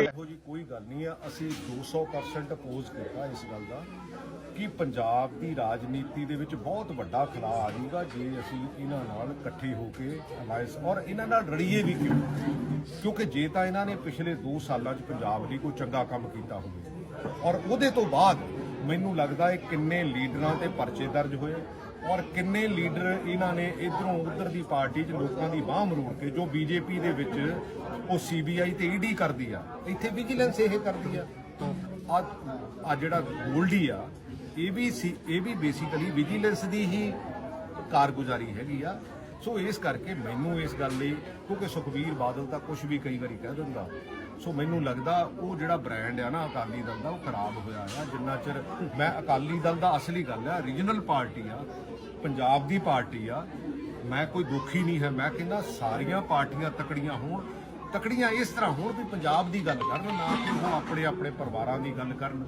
ਇਹੋ ਜੀ ਕੋਈ ਗੱਲ ਨਹੀਂ ਆ। ਅਸੀਂ 200% ਅਪੋਜ਼ ਕੀਤਾ ਇਸ ਗੱਲ ਦਾ ਕਿ ਪੰਜਾਬ ਦੀ ਰਾਜਨੀਤੀ ਦੇ ਵਿੱਚ ਬਹੁਤ ਵੱਡਾ ਖਲਾ ਆ ਜਾਊਗਾ ਜੇ ਅਸੀਂ ਇਹਨਾਂ ਨਾਲ ਇਕੱਠੇ ਹੋ ਕੇ ਅਲਾਈਅੰਸ ਔਰ ਇਹਨਾਂ ਨਾਲ ਰੜੀਏ ਵੀ ਕਿਉਂ? ਕਿਉਂਕਿ ਜੇ ਤਾਂ ਇਹਨਾਂ ਨੇ ਪਿਛਲੇ 2 ਸਾਲਾਂ 'ਚ ਪੰਜਾਬ ਲਈ ਕੋਈ ਚੰਗਾ ਕੰਮ ਕੀਤਾ ਹੋਵੇ। ਔਰ ਉਹਦੇ ਤੋਂ ਬਾਅਦ ਮੈਨੂੰ ਲੱਗਦਾ ਹੈ ਕਿੰਨੇ ਲੀਡਰਾਂ ਤੇ ਪਰਚੇ ਦਰਜ ਹੋਏ ਔਰ ਕਿੰਨੇ ਲੀਡਰ ਇਹਨਾਂ ਨੇ ਇਧਰੋਂ ਉਧਰ ਦੀ ਪਾਰਟੀ 'ਚ ਲੋਕਾਂ ਦੀ ਬਾਹ ਮਰੋੜ ਕੇ, ਜੋ ਬੀਜੇਪੀ ਦੇ ਵਿੱਚ ਉਹ ਸੀਬੀਆਈ ਤੇ ਈਡੀ ਕਰਦੀ ਆ, ਇੱਥੇ ਵਿਜੀਲੈਂਸ ਇਹ ਕਰਦੀ ਆ। ਆ ਆ ਜਿਹੜਾ ਗੋਲਡੀ ਆ, ਇਹ ਵੀ ਇਹ ਵੀ ਬੇਸਿਕਲੀ ਵਿਜੀਲੈਂਸ ਦੀ ਹੀ ਕਾਰਗੁਜ਼ਾਰੀ ਹੈਗੀ ਆ। ਸੋ ਇਸ ਕਰਕੇ ਮੈਨੂੰ ਇਸ ਗੱਲ ਲਈ, ਕਿਉਂਕਿ ਸੁਖਬੀਰ ਬਾਦਲ ਤਾਂ ਕੁਝ ਵੀ ਕਈ ਵਾਰੀ ਕਹਿ ਦਿੰਦਾ। ਸੋ ਮੈਨੂੰ ਲੱਗਦਾ ਉਹ ਜਿਹੜਾ ਬ੍ਰਾਂਡ ਆ ਨਾ ਅਕਾਲੀ ਦਲ ਦਾ, ਉਹ ਖਰਾਬ ਹੋਇਆ ਆ। ਜਿੰਨਾ ਚਿਰ ਮੈਂ ਅਕਾਲੀ ਦਲ ਦਾ ਅਸਲੀ ਗੱਲ ਆ ਰੀਜਨਲ ਪਾਰਟੀ ਆ, ਪੰਜਾਬ ਦੀ ਪਾਰਟੀ ਆ, ਮੈਂ ਕੋਈ ਦੁਖੀ ਨਹੀਂ ਹੈ। ਮੈਂ ਕਹਿੰਦਾ ਸਾਰੀਆਂ ਪਾਰਟੀਆਂ ਤਕੜੀਆਂ ਹੋਣ, ਤਕੜੀਆਂ ਇਸ ਤਰ੍ਹਾਂ ਹੋਣ ਵੀ ਪੰਜਾਬ ਦੀ ਗੱਲ ਕਰਨ, ਨਾ ਕਿ ਉਹ ਆਪਣੇ ਆਪਣੇ ਪਰਿਵਾਰਾਂ ਦੀ ਗੱਲ ਕਰਨ।